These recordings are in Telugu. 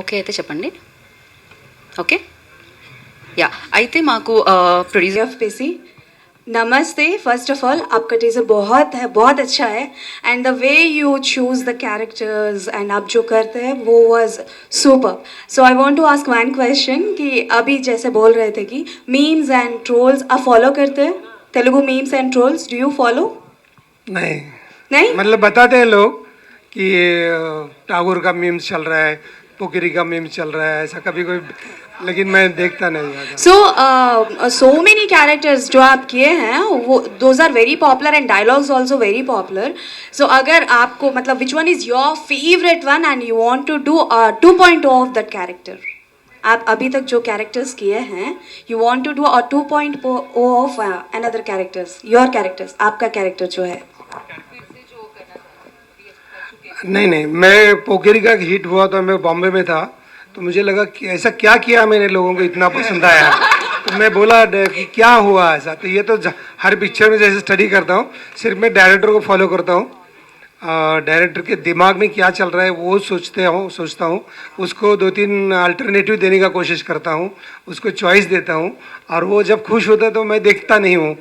ఓకే అయితే చెప్పండి ఓకే యా అయితే మాకు ప్రొడ్యూసర్ ऑफ पेसी नमस्ते फर्स्ट ऑफ ऑल आपका टीजर बहुत है बहुत अच्छा है and the way you choose the characters and आप जो करते हैं वो was super so I want to ask one question कि अभी जैसे बोल रहे थे कि मीम्स एंड ट्रोल्स आप फॉलो करते हैं Telugu memes and trolls do you follow नहीं। नहीं? मतलब बताते हैं लोग कि टागोर का मीम्स चल रहा है पोखरी का मीम्स चल रहा है ऐसा कभी कोई लेकिन मैं देखता नहीं सो सो मेनी कैरेक्टर्स जो आप किए हैं वो those are very popular and dialogues also very popular so अगर आपको मतलब which one is your favourite one and you want to do to point of that character आप अभी तक जो कैरेक्टर्स किए हैं you want to do to point another characters your characters आपका कैरेक्टर जो है। नहीं नहीं, मैं पोखरी का हिट हुआ तो मैं बॉम्बे में था तो मुझे लगा कि ऐसा क्या किया मैंने लोगों को, इतना पसंद आया। तो मैं बोला कि क्या हुआ ऐसा? तो ये तो हर पिक्चर में जैसे स्टडी करता हूँ, सिर्फ़ मैं डायरेक्टर को फॉलो करता हूँ। डायरेक्टर के दिमाग में क्या चल रहा है वो सोचते हूँ सोचता हूँ उसको दो तीन अल्टरनेटिव देने का कोशिश करता हूँ उसको चॉइस देता हूँ और वो जब खुश होता है तो मैं देखता नहीं हूँ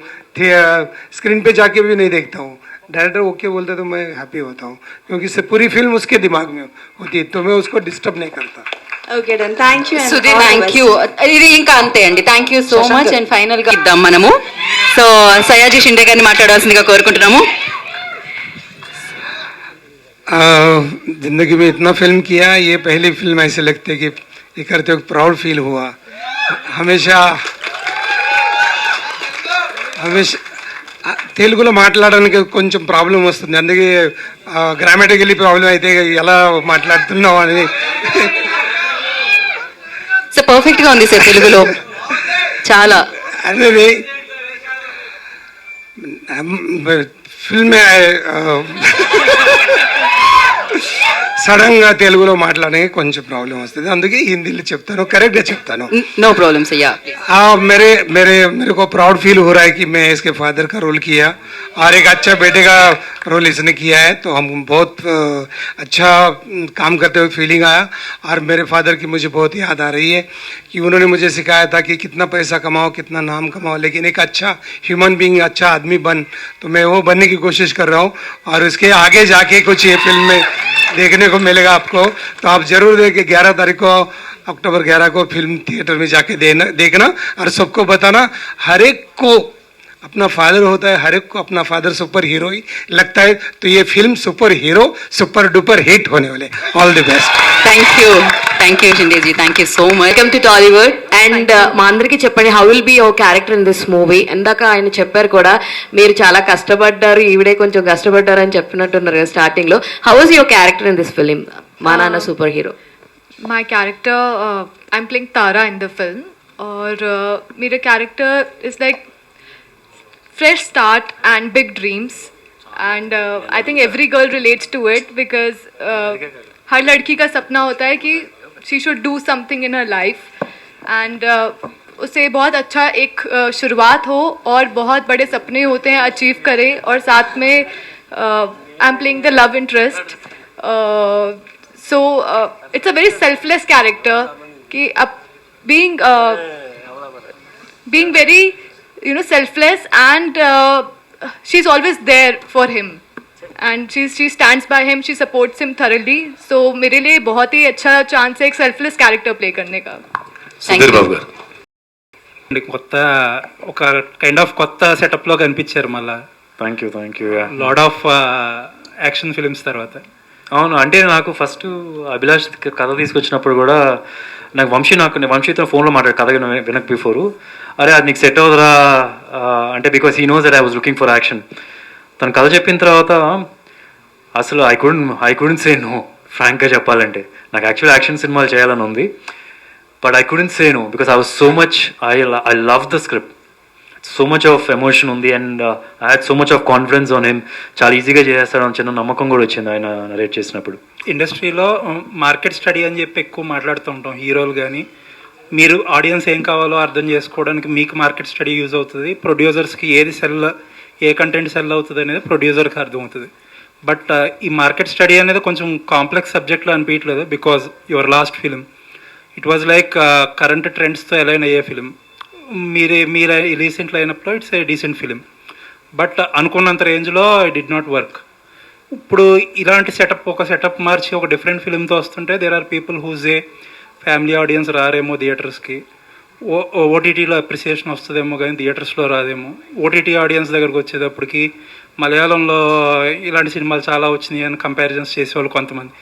स्क्रीन पे जाके भी नहीं देखता हूँ डायरेक्टर ओके बोलते तो मैं हैप्पी होता हूँ क्योंकि से पूरी फिल्म उसके दिमाग में होती है तो मैं उसको डिस्टर्ब नहीं करता okay done thank you Sudheer thank you ఇది ఇంకా అంతే అండి thank you so much and final గా ఇద్దాం మనము సో సయాజీ షిండే గారిని మాట్లాడవలసిందిగా కోరుకుంటున్నాము आ, जिंदगी में इतना फिल्म किया ये पहली फिल्म ऐसे लगते कि ये करते हुए प्राउड फील हुआ हमेशा హమేష్ తెలుగులో మాట్లాడడానికి కొంచెం ప్రాబ్లం వస్తుంది అందుకే గ్రామాటికలీ ప్రాబ్లం అయితే ఎలా మాట్లాడుతున్నావు అని సో పర్ఫెక్ట్ గా ఉంది సార్ తెలుగులో చాలా అనేది ఫిల్మ్ సడన్ గా తెలుగులో మాట్లాడడానికి కొంచెం ప్రాబ్లం వస్తుంది అందుకే హిందీలో చెప్తాను కరెక్ట్ గా చెప్తాను నో ప్రాబ్లమ్స్ అయ్యా हाँ मेरे मेरे मेरे को प्राउड फील हो रहा है कि मैं इसके फादर का रोल किया और एक अच्छा बेटे का रोल इसने किया है तो हम बहुत अ, अच्छा अम, काम करते हुए फीलिंग आया और मेरे फादर की मुझे बहुत याद आ रही है कि उन्होंने मुझे सिखाया था कि कितना पैसा कमाओ कितना नाम कमाओ लेकिन एक अच्छा ह्यूमन बींग अच्छा आदमी बन तो मैं वो बनने की कोशिश कर रहा हूँ और उसके आगे जाके कुछ ये फिल्म में देखने को मिलेगा आपको। तो आप ज़रूर देखे ग्यारह तारीख को, अक्टूबर 11 को फ़िल्म थिएटर में जाके देना, देखना और सबको बताना, हर एक को अपना फादर होता है हर एक को अपना फादर सुपर हीरो ही लगता है तो ये film super hero super duper hit होने वाले all the best thank you thank you Shindeji thank you so much welcome to Tollywood and uh, మా అందరికి చెప్పండి how will be your character in this movie ఇందాక ఆయన చెప్పారు కూడా మీరు చాలా కష్టపడ్డారు ఈవిడే కొంచెం కష్టపడ్డారు అని చెప్పినట్టున్నారు కదా స్టార్టింగ్ లో how is your character in this film మా నాన్న super hero my character uh, i'm playing tara in the film or uh, मेरा character is like fresh start and big dreams and uh, i think every girl relates to it because uh, हर लड़की का सपना होता है कि she should do something in her life and uh, उसे बहुत अच्छा एक uh, शुरुआत हो और बहुत बड़े सपने होते हैं अचीव करे और साथ में I am playing the love interest so uh, it's a very selfless character कि अब being uh, being very you know selfless and uh, she's always there for him and she she stands by him she supports him thoroughly so मेरे लिए बहुत ही अच्छा चांस है एक selfless character play करने का థ్యాంక్ సుధీర్ యూ బాబు గారు అండి కొత్త ఒక కైండ్ ఆఫ్ కొత్త సెటప్ లో కనిపించారు మళ్ళా thank you thank you lot of action films తర్వాత అవును అంటే నాకు ఫస్ట్ అభిలాష్ కథ తీసుకొచ్చినప్పుడు కూడా నాకు వంశీ నాకు వంశీతో ఫోన్లో మాట్లాడు కథ వినక్ వినక బిఫోర్ అరే అది నీకు సెట్ అవుదరా? అంటే because he knows that I was looking for action తను కథ చెప్పిన తర్వాత అసలు I couldn't I couldn't say no ఫ్రాంక్గా చెప్పాలంటే. నాకు యాక్చువల్ యాక్షన్ సినిమాలు చేయాలని ఉంది. But I couldn't say no because I was so much I I love the script so much of emotion ఉంది and I had so much of confidence on him చాలా ఈజీగా చేసేస్తాడు అని చిన్న నమ్మకం కూడా వచ్చింది ఆయన నరేట్ చేసినప్పుడు. ఇండస్ట్రీలో మార్కెట్ స్టడీ అని చెప్పి ఎక్కువ మాట్లాడుతూ ఉంటాం హీరోలు కానీ మీరు ఆడియన్స్ ఏం కావాలో అర్థం చేసుకోవడానికి మీకు మార్కెట్ స్టడీ యూజ్ అవుతుంది. ప్రొడ్యూసర్స్కి ఏది సెల్ ఏ కంటెంట్ సెల్ అవుతుంది అనేది ప్రొడ్యూసర్కి అర్థమవుతుంది. బట్ uh, ఈ మార్కెట్ స్టడీ అనేది కొంచెం కాంప్లెక్స్ సబ్జెక్ట్లో అనిపించట్లేదు because your last film it was like current ట్రెండ్స్తో align అయ్యే ఫిలిం మీరే మీరు రీసెంట్లో అయినప్పుడు it's a decent film. But అనుకున్నంత రేంజ్లో ఐ డిడ్ నాట్ వర్క్ ఇప్పుడు ఇలాంటి సెటప్ ఒక సెటప్ మార్చి ఒక డిఫరెంట్ ఫిలింతో వస్తుంటే there are people whose a family audience రారేమో థియేటర్స్కి. ఓ ఓటీటీలో అప్రిసియేషన్ వస్తుందేమో కానీ థియేటర్స్లో రాదేమో. ఓటీటీ ఆడియన్స్ దగ్గరకు వచ్చేటప్పటికి మలయాళంలో ఇలాంటి సినిమాలు చాలా వచ్చినాయి అని కంపారిజన్స్ చేసేవాళ్ళు కొంతమంది.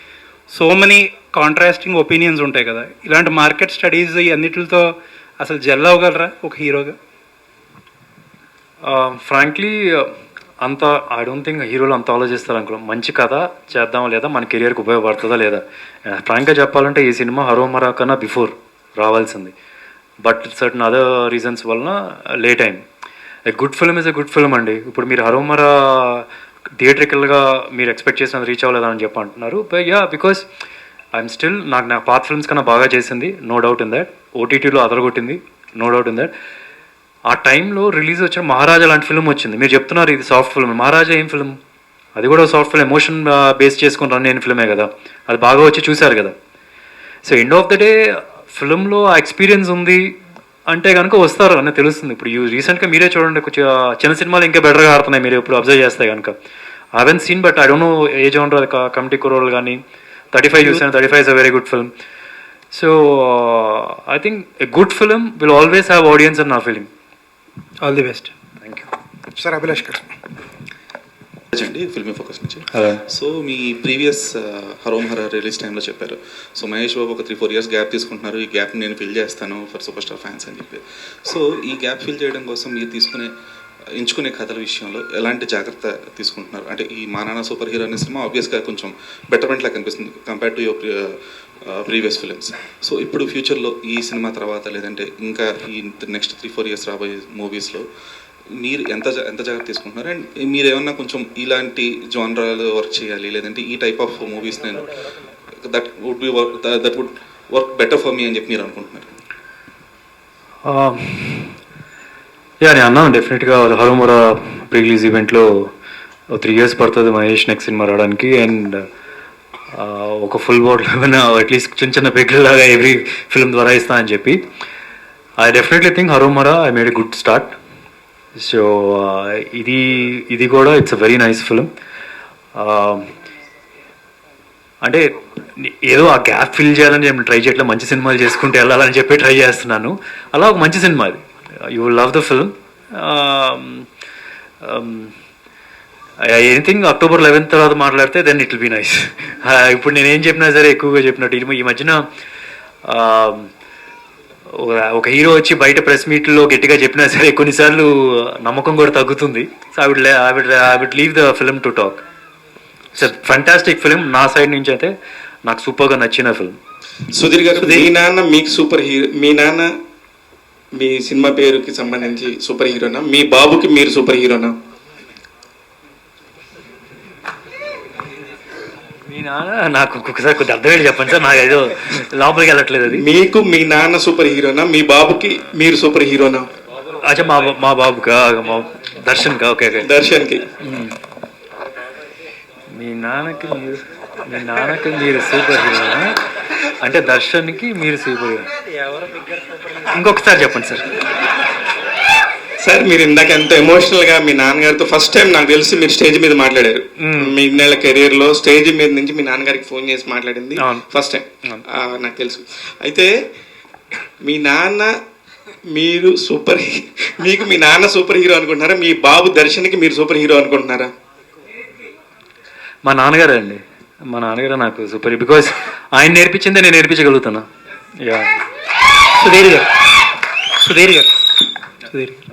సో మెనీ కాంట్రాస్టింగ్ ఒపీనియన్స్ ఉంటాయి కదా. ఇలాంటి మార్కెట్ స్టడీస్ అన్నిటితో అసలు జెల్ అవ్వగలరా ఒక హీరోగా? ఫ్రాంక్లీ అంత ఐ డోంట్ థింక్ హీరోలు అంత ఆలోచిస్తారు అనుకో మంచి కథ చేద్దాం లేదా? మన కెరియర్కి ఉపయోగపడుతుందా లేదా? ఫ్రాంక్గా చెప్పాలంటే ఈ సినిమా హరోమరా కన్నా బిఫోర్ రావాల్సింది. బట్ సర్టన్ అదర్ రీజన్స్ వలన లేట్ అయింది. Good film is a good film అండి. ఇప్పుడు మీరు హరోమరా థియేట్రికల్గా మీరు ఎక్స్పెక్ట్ చేసిన రీచ్ అవ్వలేదని అని చెప్పి అంటున్నారు. యా బికాస్ ఐఎమ్ స్టిల్ నాకు నా పాత ఫిల్మ్స్ కన్నా బాగా చేసింది నో డౌట్ ఇన్ దట్ ఓటీటీలో అదరగొట్టింది నో డౌట్ ఇన్ దట్ ఆ టైంలో రిలీజ్ వచ్చిన మహారాజా లాంటి ఫిల్మ్ వచ్చింది. మీరు చెప్తున్నారు ఇది సాఫ్ట్ ఫిల్మ్ మహారాజా ఏం ఫిల్మ్ అది కూడా సాఫ్ట్ ఫిల్మ్ ఎమోషన్ బేస్ చేసుకుని రన్ అయిన ఫిల్మే కదా. అది బాగా వచ్చి చూశారు కదా. So end of the day ఫిల్మ్లో ఆ ఎక్స్పీరియన్స్ ఉంది అంటే కనుక వస్తారు అని తెలుస్తుంది. ఇప్పుడు యూ రీసెంట్గా మీరే చూడండి కొంచెం uh, చిన్న సినిమాలు ఇంకా బెటర్గా ఆడుతున్నాయి. మీరు ఇప్పుడు అబ్జర్వ్ చేస్తే కనుక I haven seen but I don't know a genre committee Kurrollu కానీ థర్టీ ఫైవ్ చూసాను thirty five is a very good film so I think a good film will always have audience అన్ నా film all the best thank you sir Abhilash గారు ఫిల్మీ ఫోకస్ నుంచి. సో మీ ప్రీవియస్ హరోమ్ హర రిలీజ్ టైంలో చెప్పారు. సో మహేష్ బాబు ఒక త్రీ ఫోర్ ఇయర్స్ గ్యాప్ తీసుకుంటున్నారు. ఈ గ్యాప్ నేను ఫిల్ చేస్తాను ఫర్ సూపర్ స్టార్ ఫ్యాన్స్ అని చెప్పి. సో ఈ గ్యాప్ ఫిల్ చేయడం కోసం మీరు తీసుకునే ఎంచుకునే కథల విషయంలో ఎలాంటి జాగ్రత్త తీసుకుంటున్నారు? అంటే ఈ మా నాన్న సూపర్ హీరో అనే సినిమా ఆబ్వియస్గా కొంచెం బెటర్మెంట్ లాగా కనిపిస్తుంది compare to your previous films so ఇప్పుడు ఫ్యూచర్లో ఈ సినిమా తర్వాత లేదంటే ఇంకా ఈ నెక్స్ట్ త్రీ ఫోర్ ఇయర్స్ రాబోయే మూవీస్లో మీరు ఎంత ఎంత జాగ్రత్త తీసుకుంటున్నారు? అండ్ మీరు ఏమన్నా కొంచెం ఇలాంటి జానరాలు వర్క్ చేయాలి లేదంటే ఈ టైప్ ఆఫ్ మూవీస్ నేను that would be work that would work better for మీ అని చెప్పి మీరు అనుకుంటున్నారు? Um, యా నేను అన్నాను. డెఫినెట్గా హరోమోరా ప్రీ రిలీజ్ ఈవెంట్లో త్రీ ఇయర్స్ పడుతుంది మహేష్ నెక్స్ట్ సినిమా రావడానికి. అండ్ ఒక ఫుల్ బాటిల్ అట్లీస్ట్ చిన్న చిన్న పెగ్గులాగా ఎవ్రీ ఫిల్మ్ ద్వారా ఇస్తా అని చెప్పి. I definitely think Haromhara I made a good start so ఇది ఇది కూడా it's a very nice film అంటే ఏదో ఆ గ్యాప్ ఫిల్ చేయాలని ట్రై చేయట్లే మంచి సినిమాలు చేసుకుంటూ వెళ్ళాలని చెప్పి ట్రై చేస్తున్నాను. అలా ఒక మంచి సినిమా అది. You love the film anything October eleventh తర్వాత మాట్లాడితే then it will be nice ఇప్పుడు నేను చెప్పినా సరే ఎక్కువగా చెప్పినట్టు. ఈ- ఈ మధ్యన um, ఒక- హీరో వచ్చి బయట ప్రెస్ మీట్లో గట్టిగా చెప్పినా సరే కొన్నిసార్లు నమ్మకం కూడా తగ్గుతుంది. So I would I would I would leave the film to talk it's fantastic film నా సైడ్ నుంచి అయితే నాకు సూపర్గా నచ్చిన ఫిల్మ్ సుధీర్ గారు మీ నాన్న మీకు సూపర్ హీరో మీ నాన్న మీ సినిమా పేరుకి సంబంధించి సూపర్ హీరోనా? మీ బాబుకి మీరు సూపర్ హీరోనా? మీ నాన్న నాకు ఒక్కొక్కసారి కొద్దిగా అర్థమయ్యేది చెప్పండి సార్. నాకు ఏదో లోపలికి వెళ్ళట్లేదు అది. మీకు మీ నాన్న సూపర్ హీరోనా? మీ బాబుకి మీరు సూపర్ హీరోనా? అచ్చా మా మా బాబుకా? మా దర్శన్కా? Okay okay. దర్శన్కి. మీ నాన్నకి మీరు మీ నాన్నకి మీరు సూపర్ హీరో అంటే దర్శన్కి మీరు సూపర్ హీరో ఇంకొకసారి చెప్పండి సార్. సార్ మీరు ఇందాక ఎంత ఎమోషనల్గా మీ నాన్నగారితో ఫస్ట్ టైం నాకు తెలిసి మీరు స్టేజ్ మీద మాట్లాడారు. మీ ఇన్నేళ్ళ కెరీర్లో స్టేజ్ మీద నుంచి మీ నాన్నగారికి ఫోన్ చేసి మాట్లాడింది. ఫస్ట్ టైం నాకు తెలుసు. అయితే మీ నాన్న మీరు సూపర్ హీ- మీకు మీ నాన్న సూపర్ హీరో అనుకుంటున్నారా? మీ బాబు దర్శన్కి మీరు సూపర్ హీరో అనుకుంటున్నారా? మా నాన్నగారే అండి. మా నాన్నగారు నాకు సూపర్. బికాస్ ఆయన నేర్పించిందే నేను నేర్పించగలుగుతాను యా సుధీర్ గారు. సుధీర్ గారు. సుధీర్ గారు.